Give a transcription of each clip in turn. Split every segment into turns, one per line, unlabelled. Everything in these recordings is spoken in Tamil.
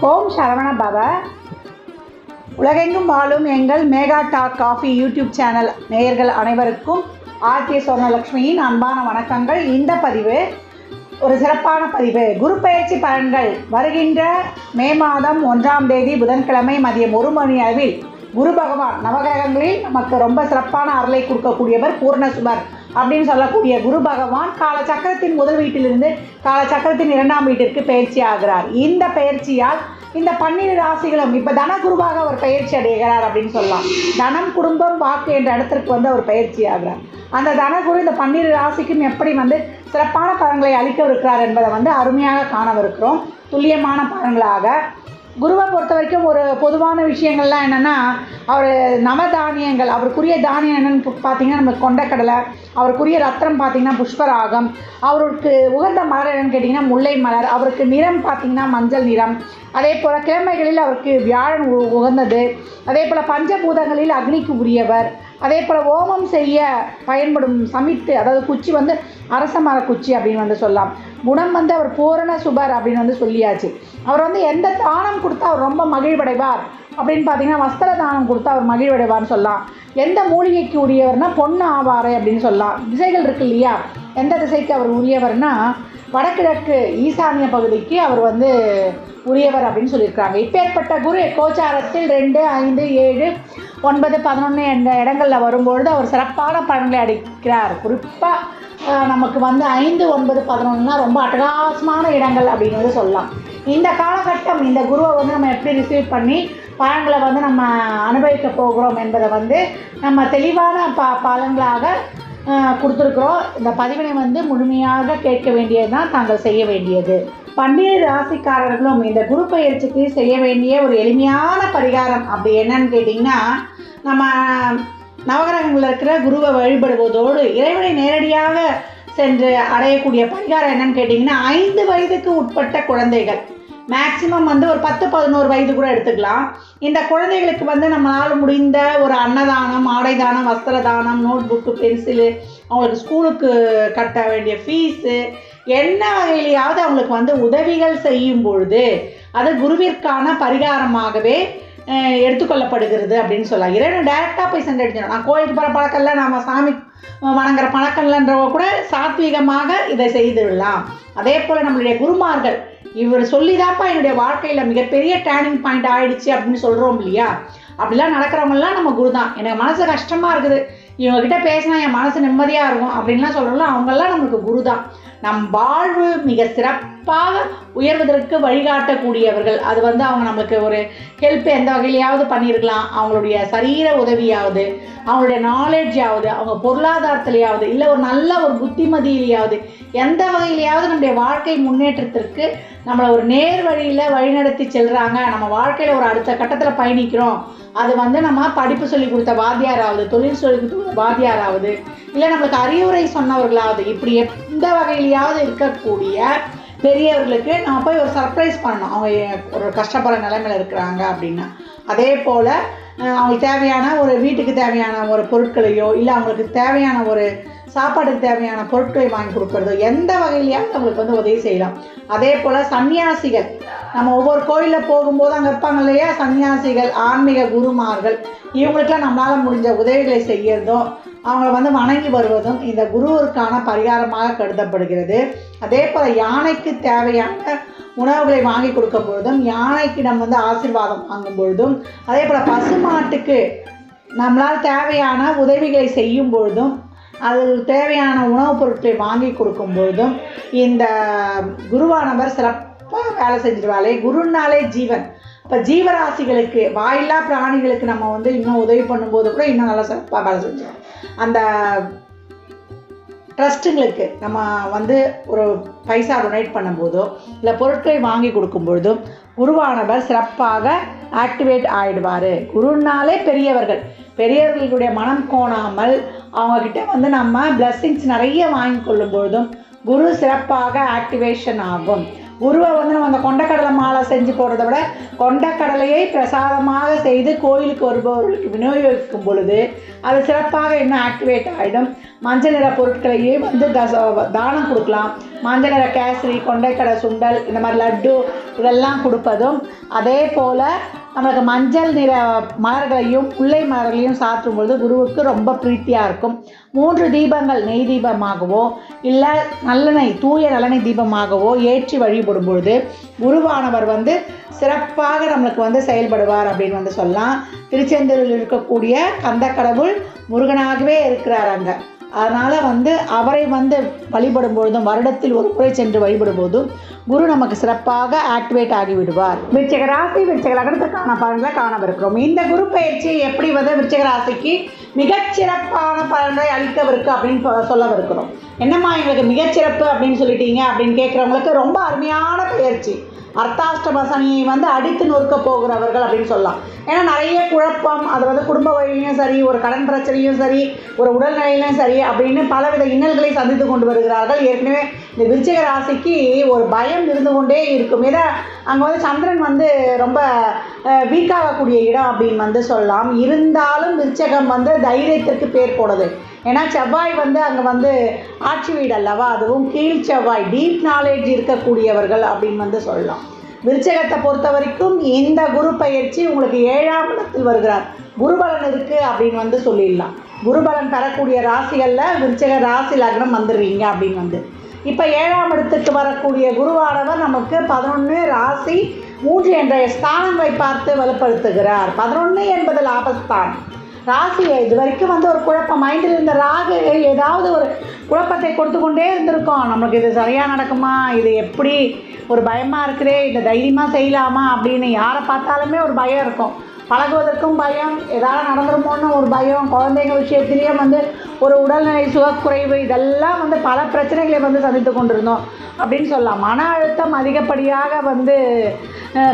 ஓம் சரவண பவ. உலகெங்கும் வாழும் எங்கள் mega talk coffee YouTube channel நேயர்கள் அனைவருக்கும் ஆர்த்திய சோமலக்ஷ்மியின் அன்பான வணக்கங்கள். இந்த பதிவு ஒரு சிறப்பான பதிவு. குரு பயிற்சி பலன்கள். வருகின்ற மே மாதம் ஒன்றாம் தேதி புதன்கிழமை மதியம் ஒரு மணி அளவில் குரு பகவான் நவகிரகங்களில் நமக்கு ரொம்ப சிறப்பான அருளை கொடுக்கக்கூடியவர் பூர்ணசுபர். அப்படின்னு சொல்லக்கூடிய குரு பகவான் கால சக்கரத்தின் முதல் வீட்டிலிருந்து கால சக்கரத்தின் இரண்டாம் வீட்டிற்கு பயிற்சி ஆகிறார். இந்த பயிற்சியால் இந்த பன்னிரு ராசிகளும் இப்போ தன குருவாக அவர் பயிற்சி அடைகிறார் அப்படின்னு சொல்லலாம். தனம் குடும்பம் வாக்கு என்ற இடத்திற்கு வந்து அவர் பயிற்சி ஆகிறார். அந்த தனகுரு இந்த பன்னிரு ராசிக்கும் எப்படி வந்து சிறப்பான பலன்களை அளிக்கவிருக்கிறார் என்பதை வந்து அருமையாக காணவிருக்கிறோம். துல்லியமான பலன்களாக குருவை பொறுத்த வரைக்கும் ஒரு பொதுவான விஷயங்கள்லாம் என்னென்னா அவர் நவதானியங்கள் அவருக்குரிய தானியம் என்னென்னு பார்த்தீங்கன்னா நம்ம கொண்டக்கடலை அவருக்குரிய ரத்னம் பார்த்தீங்கன்னா புஷ்பராகம் அவருக்கு உகந்த மலர் என்னன்னு கேட்டிங்கன்னா முல்லை மலர் அவருக்கு நிறம் பார்த்திங்கன்னா மஞ்சள் நிறம். அதே போல் கிழமைகளில் அவருக்கு வியாழன் உ- உகந்தது. அதே போல் பஞ்சபூதங்களில் அக்னிக்கு உரியவர். அதே போல் ஓமம் செய்ய பயன்படும் சமித்து அதாவது குச்சி வந்து அரச மர குச்சி அப்படின்னு வந்து சொல்லலாம். குணம் வந்து அவர் பூரண சுபர் அப்படின்னு வந்து சொல்லியாச்சு. அவர் வந்து எந்த தானம் கொடுத்தா அவர் ரொம்ப மகிழ்வடைவார்? அப்படின்னு பார்த்தீங்கன்னா வஸ்திர தானம் கொடுத்தா அவர் மகிழ்வடைவார்னு சொல்லலாம். எந்த மூலிகைக்கு உரியவர்னா பொண்ணு ஆவாரே அப்படின்னு சொல்லலாம். திசைகள் இருக்கு இல்லையா? எந்த திசைக்கு அவர் உரியவர்னா வடகிழக்கு ஈசானிய பகுதிக்கு அவர் வந்து உரியவர் அப்படின்னு சொல்லியிருக்காங்க இப்பேற்பட்ட குரு கோச்சாரத்தில் ரெண்டு ஐந்து ஏழு ஒன்பது பதினொன்று என்ற இடங்களில் வரும்பொழுது அவர் சிறப்பான பலன்களை அடிக்கிறார் குறிப்பாக நமக்கு வந்து ஐந்து ஒன்பது பதினொன்றுனா ரொம்ப அட்டகாசமான இடங்கள் அப்படின்னு வந்து சொல்லலாம். இந்த காலகட்டம் இந்த குருவை வந்து நம்ம எப்படி ரிசீவ் பண்ணி பலன்களை வந்து நம்ம அனுபவிக்க போகிறோம் என்பதை வந்து நம்ம தெளிவான ப பலன்களாக கொடுத்துருக்குறோம். இந்த பதிவினை வந்து முழுமையாக கேட்க வேண்டியது தான் தாங்கள் செய்ய வேண்டியது. பன்னிரு ராசிக்காரர்களும் இந்த குரு பயிற்சிக்கு செய்ய வேண்டிய ஒரு எளிமையான பரிகாரம் அப்படி என்னன்னு கேட்டிங்கன்னா நம்ம நவகிரகங்களில் இருக்கிற குருவை வழிபடுவதோடு இறைவனை நேரடியாக சென்று அடையக்கூடிய பரிகாரம் என்னன்னு கேட்டிங்கன்னா ஐந்து வயதுக்கு உட்பட்ட குழந்தைகள். மேக்சிமம் வந்து ஒரு பத்து பதினோரு வயது கூட எடுத்துக்கலாம். இந்த குழந்தைகளுக்கு வந்து நம்மளால் முடிந்த ஒரு அன்னதானம் ஆடை தானம் வஸ்திர தானம் நோட் புக்கு பென்சிலு அவங்களுக்கு ஸ்கூலுக்கு கட்ட வேண்டிய ஃபீஸு என்ன வகையிலையாவது அவங்களுக்கு வந்து உதவிகள் செய்யும் பொழுது அது குருவிற்கான பரிகாரமாகவே எடுத்துக்கொள்ளப்படுகிறது அப்படின்னு சொல்லலாம். இறைவன் டைரெக்டாக போய் சென்றடிச்சிடும் நான் கோயிலுக்கு போகிற பழக்கம் இல்லை நம்ம சாமி வணங்குற பழக்கம் இல்லைன்றவ கூட சாத்வீகமாக இதை செய்து விடலாம். அதே போல் நம்மளுடைய குருமார்கள் இவர் சொல்லிதாப்பா என்னுடைய வாழ்க்கையில் மிகப்பெரிய டேர்னிங் பாயிண்ட் ஆயிடுச்சு அப்படின்னு சொல்கிறோம் இல்லையா? அப்படிலாம் நடக்கிறவங்கலாம் நம்ம குரு தான் எனக்கு மனசு கஷ்டமாக இருக்குது. இவங்ககிட்ட பேசினா என் மனசு நிம்மதியாக இருக்கும் அப்படின்லாம் சொல்கிறோம்ல அவங்கெல்லாம் நம்மளுக்கு குரு தான் நம் வாழ்வு மிக சிறப்பாக உயர்வதற்கு வழிகாட்டக்கூடியவர்கள். அது வந்து அவங்க நம்மளுக்கு ஒரு ஹெல்ப் எந்த வகையிலையாவது பண்ணியிருக்கலாம். அவங்களுடைய சரீர உதவியாவது அவங்களுடைய நாலேஜாவது அவங்க பொருளாதாரத்திலேயாவது இல்லை ஒரு நல்ல ஒரு புத்திமதியிலையாவது எந்த வகையிலையாவது நம்முடைய வாழ்க்கை முன்னேற்றத்திற்கு நம்மளை ஒரு நேர் வழியில் வழிநடத்தி செல்கிறாங்க நம்ம வாழ்க்கையில் ஒரு அடுத்த கட்டத்தில் பயணிக்கிறோம். அது வந்து நம்ம படிப்பு சொல்லி கொடுத்த வாத்தியாராவது தொழில் சொல்லி கொடுத்த வாத்தியாராவது இல்லை நம்மளுக்கு அறிவுரை சொன்னவர்களாவது இப்படி எந்த வகையிலையாவது இருக்கக்கூடிய பெரியவர்களுக்கு நம்ம போய் ஒரு சர்ப்ரைஸ் பண்ணணும். அவங்க ஒரு கஷ்டப்படுற நிலைமையில் இருக்கிறாங்க அப்படின்னா. அதே போல் அவங்களுக்கு தேவையான ஒரு வீட்டுக்கு தேவையான ஒரு பொருட்களையோ இல்லை அவங்களுக்கு தேவையான ஒரு சாப்பாட்டுக்கு தேவையான பொருட்களை வாங்கி கொடுக்கறதோ எந்த வகையிலையாவது நம்மளுக்கு வந்து உதவி செய்யலாம். அதே போல் சன்னியாசிகள் நம்ம ஒவ்வொரு கோயிலில் போகும்போது அங்கே இருப்பாங்க இல்லையா? சன்னியாசிகள் ஆன்மீக குருமார்கள் இவங்களுக்கெல்லாம் நம்மளால் முடிஞ்ச உதவிகளை செய்யறதும் அவங்கள வந்து வணங்கி வருவதும் இந்த குருவிற்கான பரிகாரமாக கருதப்படுகிறது. அதே போல் யானைக்கு தேவையான உணவுகளை வாங்கி கொடுக்கும் பொழுதும் யானைக்கிடம் வந்து ஆசிர்வாதம் வாங்கும் பொழுதும் அதே போல் பசுமாட்டுக்கு நம்மளால் தேவையான உதவிகளை செய்யும் பொழுதும் அதுக்கு தேவையான உணவுப் பொருட்களை வாங்கி கொடுக்கும் பொழுதும் இந்த குருவானவர் சிறப்பாக வேலை செஞ்சிருவாளே. குருனாலே ஜீவன். இப்போ ஜீவராசிகளுக்கு வாயில்லா பிராணிகளுக்கு நம்ம வந்து இன்னும் உதவி பண்ணும்போது கூட இன்னும் நல்லா சிறப்பாக வேலை செஞ்சோம் அந்த ட்ரஸ்ட்டுங்களுக்கு நம்ம வந்து ஒரு பைசா டொனேட் பண்ணும்போதோ இல்லை பொருட்களை வாங்கி கொடுக்கும் பொழுதும் குருவானவர் சிறப்பாக ஆக்டிவேட் ஆகிடுவார் குருனாலே பெரியவர்கள். பெரியவர்களுடைய மனம் கோணாமல் அவங்கக்கிட்ட வந்து நம்ம பிளஸ்ஸிங்ஸ் நிறைய வாங்கி கொள்ளும் பொழுதும் குரு சிறப்பாக ஆக்டிவேஷன் ஆகும். குருவை வந்து நம்ம அந்த கொண்டக்கடலை மாலை செஞ்சு போடுறத விட கொண்டக்கடலையை பிரசாதமாக செய்து கோயிலுக்கு வருபவர்களுக்கு விநியோகிக்கும் பொழுது அது சிறப்பாக இன்னும் ஆக்டிவேட் ஆகிடும் மஞ்சள் நிற பொருட்களையே வந்து தச தானம் கொடுக்கலாம். மஞ்சள் நிற கேசரி கொண்டைக்கடை சுண்டல் இந்த மாதிரி லட்டு இதெல்லாம் கொடுப்பதும் அதே போல் நம்மளுக்கு மஞ்சள் நிற மலர்களையும் முல்லை மலர்களையும் சாற்றும் பொழுது குருவுக்கு ரொம்ப பிரீத்தியாக இருக்கும். மூன்று தீபங்கள் நெய் தீபமாகவோ இல்லை நல்லெண்ணெய் தூய நல்லெண்ணெய் தீபமாகவோ ஏற்றி வழிபடும் பொழுது குருவானவர் வந்து சிறப்பாக நம்மளுக்கு வந்து செயல்படுவார் அப்படின்னு வந்து சொல்லலாம். திருச்செந்தூரில் இருக்கக்கூடிய கந்த கடவுள் முருகனாகவே இருக்கிறார் அங்கே. அதனால் வந்து அவரை வந்து வழிபடும் பொழுதும் வருடத்தில் ஒரு முறை சென்று வழிபடும் போதும் குரு நமக்கு சிறப்பாக ஆக்டிவேட் ஆகிவிடுவார் விருச்சக ராசி விருச்சக லக்னத்துக்கான பலன்களை காணவிருக்கிறோம். இந்த குரு பயிற்சி எப்படி வந்து விருச்சக ராசிக்கு மிகச்சிறப்பான பலனை அளித்தவருக்கு அப்படின்னு சொல்லவிருக்கிறோம் என்னம்மா எங்களுக்கு மிகச்சிறப்பு அப்படின்னு சொல்லிட்டீங்க அப்படின்னு கேட்குறவங்களுக்கு ரொம்ப அருமையான பயிற்சி அர்த்தாஷ்டம சனியை வந்து அடித்து நொறுக்க போகிறவர்கள் அப்படின்னு சொல்லலாம். ஏன்னா நிறைய குழப்பம் அது வந்து குடும்ப வழியிலையும் சரி ஒரு கடன் பிரச்சனையும் சரி ஒரு உடல்நிலையிலும் சரி அப்படின்னு பலவித இன்னல்களை சந்தித்து கொண்டு வருகிறார்கள். ஏற்கனவே இந்த விருச்சிக ராசிக்கு ஒரு பயம் இருந்து கொண்டே இருக்கும். ஏன்னா அங்கே வந்து சந்திரன் வந்து ரொம்ப வீக்காகக்கூடிய இடம் அப்படின்னு வந்து சொல்லலாம். இருந்தாலும் விருச்சகம் வந்து தைரியத்திற்கு பேர் போனது ஏன்னா செவ்வாய் வந்து அங்கே வந்து ஆட்சி வீடு அல்லவா? அதுவும் கீழ் செவ்வாய் டீப் நாலேஜ் இருக்கக்கூடியவர்கள் அப்படின்னு வந்து சொல்லலாம். விருச்சகத்தை பொறுத்த வரைக்கும் இந்த குரு பயிற்சி உங்களுக்கு ஏழாம் இடத்தில் வருகிறார். குருபலன் இருக்குது அப்படின்னு வந்து சொல்லிடலாம். குருபலன் பெறக்கூடிய ராசிகளில் விருச்சக ராசி லக்னம் வந்துடுவீங்க அப்படின்னு வந்து. இப்போ ஏழாம் இடத்துக்கு வரக்கூடிய குருவானவர் நமக்கு பதினொன்று ராசி மூன்று என்ற ஸ்தானங்களை பார்த்து வலுப்படுத்துகிறார். பதினொன்று என்பது லாபஸ்தானம். ராசி இது வரைக்கும் வந்து ஒரு குழப்பம். மைண்டில் இருந்த ராகு ஏதாவது ஒரு குழப்பத்தை கொடுத்து கொண்டே இருந்திருக்கோம். நமக்கு இது சரியாக நடக்குமா? இது எப்படி ஒரு பயமாக இருக்குதே? இந்த தைரியமாக செய்யலாமா? அப்படின்னு யாரை பார்த்தாலுமே ஒரு பயம் இருக்கும். பழகுவதற்கும் பயம் ஏதாவது நடந்துருமோன்னு ஒரு பயம் குழந்தைங்க விஷயத்துலேயும் வந்து ஒரு உடல்நிலை சுகக்குறைவு இதெல்லாம் வந்து பல பிரச்சனைகளை வந்து சந்தித்து கொண்டிருந்தோம் அப்படின்னு சொல்லலாம். மன அழுத்தம் அதிகப்படியாக வந்து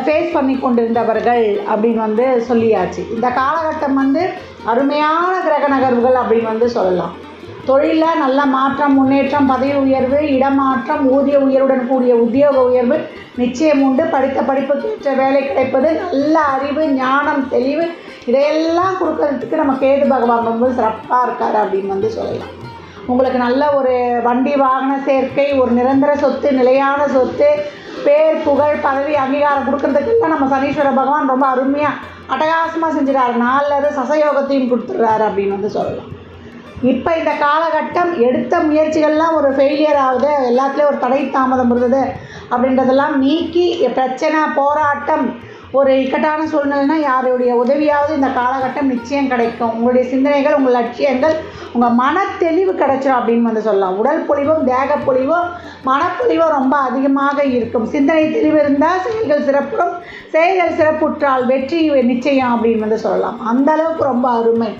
ஃபேஸ் பண்ணி கொண்டிருந்தவர்கள் அப்படின்னு வந்து சொல்லியாச்சு. இந்த காலகட்டம் வந்து அருமையான கிரக நகர்வுகள் அப்படின்னு வந்து சொல்லலாம். தொழிலில் நல்ல மாற்றம் முன்னேற்றம் பதவி உயர்வு இடமாற்றம் ஊதிய உயர்வுடன் கூடிய உத்தியோக உயர்வு நிச்சயம் உண்டு. படித்த படிப்புக்கேற்ற வேலை கிடைப்பது நல்ல அறிவு ஞானம் தெளிவு இதையெல்லாம் கொடுக்கறதுக்கு நம்ம கேது பகவான் ரொம்ப சிறப்பாக இருக்கார் அப்படின்னு வந்து சொல்லலாம். உங்களுக்கு நல்ல ஒரு வண்டி வாகன சேர்க்கை ஒரு நிரந்தர சொத்து நிலையான சொத்து பேர் புகழ் பதவி அங்கீகாரம் கொடுக்கறதுக்கெல்லாம் நம்ம சனீஸ்வர பகவான் ரொம்ப அருமையாக அட்டகாசமாக செஞ்சுறாரு நாளில் சசயோகத்தையும் கொடுத்துட்றாரு அப்படின்னு வந்து சொல்லலாம். இப்போ இந்த காலகட்டம் எடுத்த முயற்சிகள்லாம் ஒரு ஃபெயிலியர் ஆகுது. எல்லாத்துலேயும் ஒரு தடை தாமதம் இருந்தது. அப்படின்றதெல்லாம் நீக்கி பிரச்சனை போராட்டம் ஒரு இக்கட்டான சூழ்நிலைனா யாருடைய உதவியாவது இந்த காலகட்டம் நிச்சயம் கிடைக்கும். உங்களுடைய சிந்தனைகள் உங்கள் லட்சியங்கள் உங்கள் மன தெளிவு கிடைச்சிடும் அப்படின்னு வந்து சொல்லலாம். உடல் பொழிவும் தேக பொழிவும் மனப்பொழிவும் ரொம்ப அதிகமாக இருக்கும். சிந்தனை தெளிவு இருந்தால் செயல்கள் சிறப்புறும் செயல்கள் சிறப்புற்றால் வெற்றி நிச்சயம் அப்படின்னு வந்து சொல்லலாம். அந்த அளவுக்கு ரொம்ப அருமை.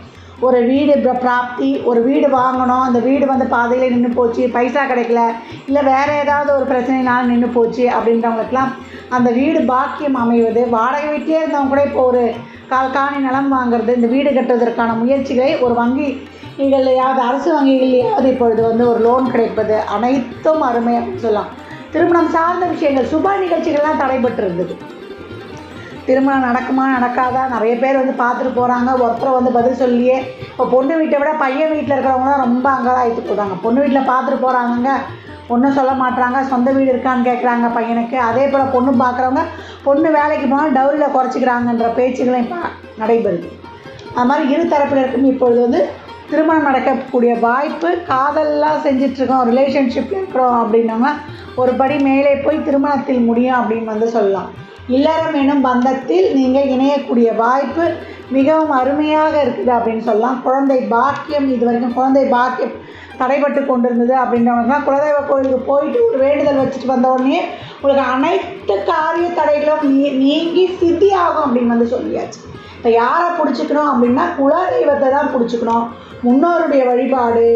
ஒரு வீடு பிராப்தி ஒரு வீடு வாங்கணும் அந்த வீடு வந்து பாதையில் நின்று போச்சு பைசா கிடைக்கல இல்லை வேறு ஏதாவது ஒரு பிரச்சனைனால நின்று போச்சு அப்படின்றவங்களுக்குலாம் அந்த வீடு பாக்கியம் அமைவது வாடகை வீட்டிலே இருந்தவங்க கூட இப்போ ஒரு கால் காணி நிலம் வாங்குறது இந்த வீடு கட்டுவதற்கான முயற்சிகளை ஒரு வங்கி வங்கிகள்லையாவது அரசு வங்கிகள்லையாவது இப்பொழுது வந்து ஒரு லோன் கிடைப்பது அனைத்தும் அருமை அப்படின்னு சொல்லலாம். திருமணம் சார்ந்த விஷயங்கள் சுப நிகழ்ச்சிகள்லாம் தடைபட்டு இருந்தது. திருமணம் நடக்குமா நடக்காதா? நிறைய பேர் வந்து பார்த்துட்டு போகிறாங்க ஒருத்தரை வந்து பதில் சொல்லியே. இப்போ பொண்ணு வீட்டை விட பையன் வீட்டில் இருக்கிறவங்க தான் ரொம்ப அங்கலாயிட்டு போகிறாங்க பொண்ணு வீட்டில் பார்த்துட்டு போகிறாங்கங்க ஒன்றும் சொல்ல மாட்டுறாங்க சொந்த வீடு இருக்கான்னு கேட்குறாங்க பையனுக்கு. அதே போல் பொண்ணு பார்க்குறவங்க பொண்ணு வேலைக்கு போனால் டவுரியில் குறைச்சிக்கிறாங்கன்ற பேச்சுகளும் இப்போ நடைபெறுது. அது மாதிரி இரு தரப்பினருக்கும் இப்பொழுது வந்து திருமணம் நடக்கக்கூடிய வாய்ப்பு காதல்லாம் செஞ்சிட்ருக்கோம் ரிலேஷன்ஷிப்பில் இருக்கிறோம் அப்படின்னவங்க ஒரு படி மேலே போய் திருமணத்தில் முடியும் அப்படின்னு வந்து சொல்லலாம். இல்லறம் எனும் பந்தத்தில் நீங்கள் இணையக்கூடிய வாய்ப்பு மிகவும் அருமையாக இருக்குது அப்படின்னு சொல்லலாம். குழந்தை பாக்கியம் இது வரைக்கும் குழந்தை பாக்கியம் தடைபட்டு கொண்டிருந்தது அப்படின்றவங்கலாம் குலதெய்வ கோயிலுக்கு போயிட்டு ஒரு வேண்டுதல் வச்சுட்டு வந்த உடனே உங்களுக்கு அனைத்து காரிய தடைகளும் நீ நீங்கி சித்தி ஆகும் அப்படின்னு வந்து சொல்லியாச்சு. இப்போ யாரை பிடிச்சிக்கணும் அப்படின்னா குலதெய்வத்தை தான் பிடிச்சிக்கணும். முன்னோருடைய வழிபாடு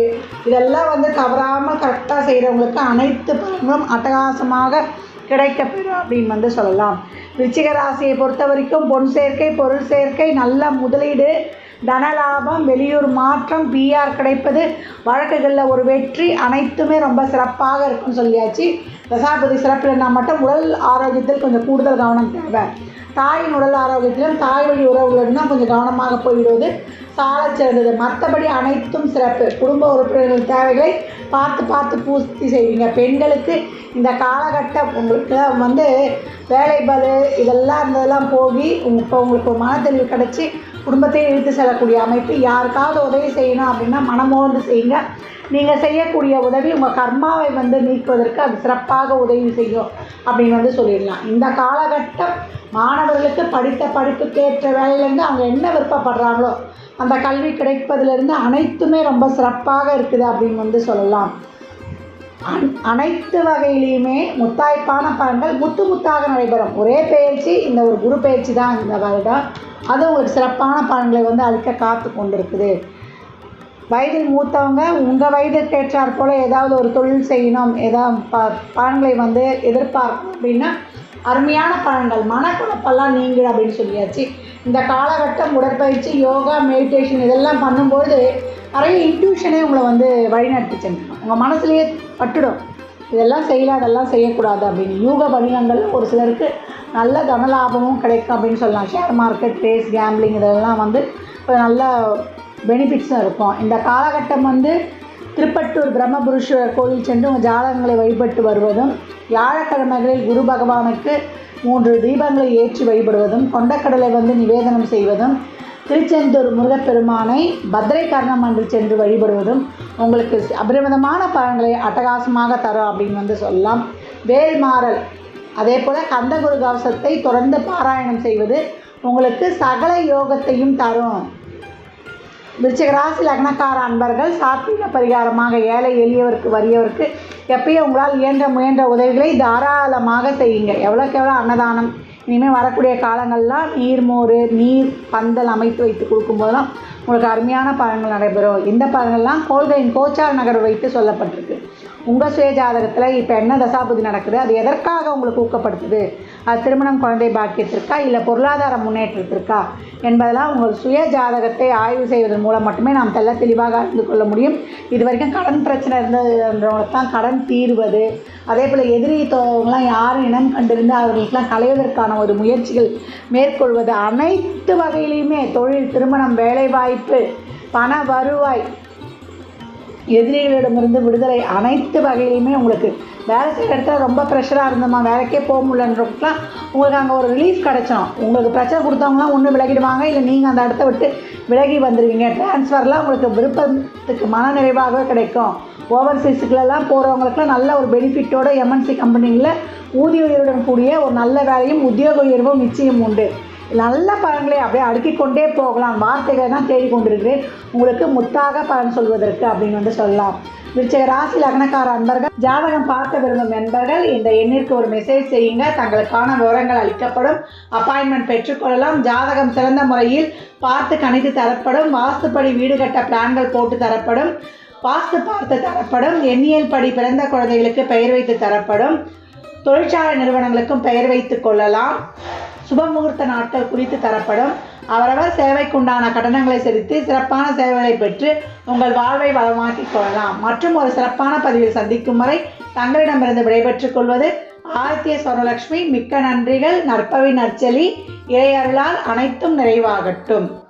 இதெல்லாம் வந்து தவறாமல் கரெக்டாக செய்கிறவங்களுக்கு அனைத்து பலன்களும் அட்டகாசமாக கிடைக்கப்பெறும் அப்படின்னு வந்து சொல்லலாம். விருச்சிக ராசியை பொறுத்த வரைக்கும் பொன் சேர்க்கை பொருள் சேர்க்கை நல்ல முதலீடு தனலாபம் வெளியூர் மாற்றம் பிஆர் கிடைப்பது வழக்குகளில் ஒரு வெற்றி அனைத்துமே ரொம்ப சிறப்பாக இருக்கும்னு சொல்லியாச்சு. தசாபதி சிறப்பில் மட்டும் உடல் ஆரோக்கியத்தில் கொஞ்சம் கூடுதல் கவனம் தேவை. தாயின் உடல் ஆரோக்கியத்திலும் தாய் வழி உறவுகளிடம் தான் கொஞ்சம் கவனமாக போய்விடுவது சாலை சிறந்தது. மற்றபடி அனைத்தும் சிறப்பு. குடும்ப உறுப்பினர்கள் தேவைகளை பார்த்து பார்த்து பூர்த்தி செய்வீங்க. பெண்களுக்கு இந்த காலகட்டம் உங்களுக்கு வந்து வேலை பலு இதெல்லாம் இருந்ததெல்லாம் போகி இப்போ உங்களுக்கு ஒரு மனத்தெளிவு கிடச்சி குடும்பத்தையும் இழுத்து செல்லக்கூடிய அமைப்பு. யாருக்காவது உதவி செய்யணும் அப்படின்னா மனமோந்து செய்யுங்க. நீங்கள் செய்யக்கூடிய உதவி உங்கள் கர்மாவை வந்து நீக்குவதற்கு அது சிறப்பாக உதவி செய்யும் அப்படின்னு வந்து சொல்லிடலாம். இந்த காலகட்டம் மாணவர்களுக்கு படித்த படிப்புக்கேற்ற வேலையிலேருந்து அவங்க என்ன விருப்பப்படுறாங்களோ அந்த கல்வி கிடைப்பதிலிருந்து அனைத்துமே ரொம்ப சிறப்பாக இருக்குது அப்படின்னு வந்து சொல்லலாம். அனைத்து வகையிலையுமே முத்தாய்ப்பான பலன்கள் முத்து முத்தாக நடைபெறும். ஒரே பயிற்சி இந்த ஒரு குரு பயிற்சி தான் இந்த வருடம். அது உங்களுக்கு சிறப்பான பலன்களை வந்து அளிக்க காத்து கொண்டிருக்குது. வயதில் மூத்தவங்க உங்கள் வயதுக்கு ஏற்றாற் போல் ஏதாவது ஒரு தொழில் செய்யணும் ஏதாவது ப பலன்களை வந்து எதிர்பார்க்கணும் அப்படின்னா அருமையான பலன்கள் மனக்குழப்பெல்லாம் நீங்கிடும் அப்படின்னு சொல்லியாச்சு. இந்த காலகட்டம் உடற்பயிற்சி யோகா மெடிடேஷன் இதெல்லாம் பண்ணும்போது நிறைய இன்ட்யூஷனே உங்களை வந்து வழிநடத்துச்சுங்க உங்கள் மனசுலேயே பட்டுடும். இதெல்லாம் செய்யலாம் அதெல்லாம் செய்யக்கூடாது அப்படின்னு. யூக வணிகங்கள் ஒரு சிலருக்கு நல்ல தனலாபமும் கிடைக்கும் அப்படின்னு சொல்லலாம். ஷேர் மார்க்கெட் ரேஸ் கேம்பிளிங் இதெல்லாம் வந்து இப்போ நல்ல பெனிஃபிட்ஸும் இருக்கும். இந்த காலகட்டம் வந்து திருப்பட்டூர் பிரம்மபுருஷர் கோயில் சென்று உங்கள் ஜாதகங்களை வழிபட்டு வருவதும் வியாழக்கிழமைகளில் குரு பகவானுக்கு மூன்று தீபங்களை ஏற்றி வழிபடுவதும் கொண்டக்கடலை வந்து நிவேதனம் செய்வதும் திருச்செந்தூர் முருகப்பெருமானை பத்ரை கர்ணம் சென்று வழிபடுவதும் உங்களுக்கு அபரிமிதமான பலன்களை அட்டகாசமாக தரும் அப்படின்னு வந்து சொல்லலாம். வேல்மாறல் அதே போல் கந்தகுரு கவசத்தை தொடர்ந்து பாராயணம் செய்வது உங்களுக்கு சகல யோகத்தையும் தரும். விருச்சிகராசி லக்னக்கார அன்பர்கள் சாத்வீக பரிகாரமாக ஏழை எளியவருக்கு வறியவருக்கு எப்பயும் உங்களால் இயன்ற முயன்ற உதவிகளை தாராளமாக செய்யுங்க எவ்வளோக்கு எவ்வளோ அன்னதானம் இனிமேல் வரக்கூடிய காலங்கள்லாம் நீர்மோர் நீர் பந்தல் அமைத்து வைத்து கொடுக்கும்போதெல்லாம் உங்களுக்கு அருமையான பழங்கள் நடைபெறும். இந்த பழங்கள்லாம் கோல்கையின் கோச்சார் நகர் வைத்து சொல்லப்பட்டிருக்கு. உங்கள் சுய ஜாதகத்தில் இப்போ என்ன தசாபுதி நடக்குது? அது எதற்காக உங்களுக்கு ஊக்கப்படுத்துது? அது திருமணம் குழந்தை பாக்கியத்திற்கா இல்லை பொருளாதார முன்னேற்றத்திற்கா என்பதெல்லாம் உங்கள் சுய ஜாதகத்தை ஆய்வு செய்வதன் மூலம் மட்டுமே நாம் தெல்ல தெளிவாக அறிந்து கொள்ள முடியும். இது வரைக்கும் கடன் பிரச்சனை இருந்ததுன்றவங்களுக்கு தான் கடன் தீர்வது. அதே போல் எதிரி தோவங்களாம் யாரும் இனம் கண்டிருந்து அவர்களுக்கெல்லாம் களைவதற்கான ஒரு முயற்சிகள் மேற்கொள்வது அனைத்து வகையிலையுமே தொழில் திருமணம் வேலைவாய்ப்பு பண வருவாய் எதிரிகளிடமிருந்து விடுதலை அனைத்து வகையிலையுமே உங்களுக்கு வேலை செய்கிற இடத்துல ரொம்ப ப்ரெஷராக இருந்தோமா வேலைக்கே போக முடியலன்றதுக்குலாம் உங்களுக்கு அங்கே ஒரு ரிலீஃப் கிடச்சிடும் உங்களுக்கு பிரச்சனை கொடுத்தவங்களாம் ஒன்று விலகிடுவாங்க. இல்லை நீங்கள் அந்த இடத்த விட்டு விலகி வந்துடுவீங்க ட்ரான்ஸ்ஃபர்லாம் உங்களுக்கு விருப்பத்துக்கு மனநிறைவாகவே கிடைக்கும். ஓவர்சீஸுக்குள்ளெல்லாம் போகிறவங்களுக்குலாம் நல்ல ஒரு பெனிஃபிட்டோட எம்என்சி கம்பெனியில் ஊதிய உயர்வுடன் கூடிய ஒரு நல்ல வேலையும் உத்தியோக உயர்வும் நிச்சயம் உண்டு. நல்ல பலன்களை அப்படியே அடுக்கிக்கொண்டே போகலாம். வார்த்தைகளை தான் தேடிக்கொண்டிருக்கிறேன். உங்களுக்கு முத்தாக பலன் சொல்வதற்கு அப்படின்னு வந்து சொல்லலாம். விருச்சக ராசி லக்னக்கார அன்பர்கள் ஜாதகம் பார்க்க விரும்பும் நண்பர்கள் இந்த எண்ணிற்கு ஒரு மெசேஜ் செய்யுங்க. தங்களுக்கான விவரங்கள் அளிக்கப்படும். அப்பாயின்மெண்ட் பெற்றுக்கொள்ளலாம். ஜாதகம் சிறந்த முறையில் பார்த்து கணித்து தரப்படும். வாஸ்துப்படி வீடு கட்ட பிளான்கள் போட்டு தரப்படும். வாஸ்து பார்த்து தரப்படும். எண்ணியல் படி பிறந்த குழந்தைகளுக்கு பெயர் வைத்து தரப்படும். தொழிற்சாலை நிறுவனங்களுக்கும் பெயர் வைத்துக் கொள்ளலாம். சுபமுகூர்த்த நாட்கள் குறித்து தரப்படும். அவரவர் சேவைக்குண்டான கட்டணங்களை செலுத்தி சிறப்பான சேவைகளை பெற்று உங்கள் வாழ்வை வளமாக்கிக் கொள்ளலாம். மற்றும் ஒரு சிறப்பான பதிவில் சந்திக்கும் வரை தங்களிடமிருந்து விடைபெற்றுக் கொள்வது ஆதித்ய சொரலட்சுமி மிக்க நன்றிகள். நற்பவி நற்செலி. இறையருளால் அனைத்தும் நிறைவாகட்டும்.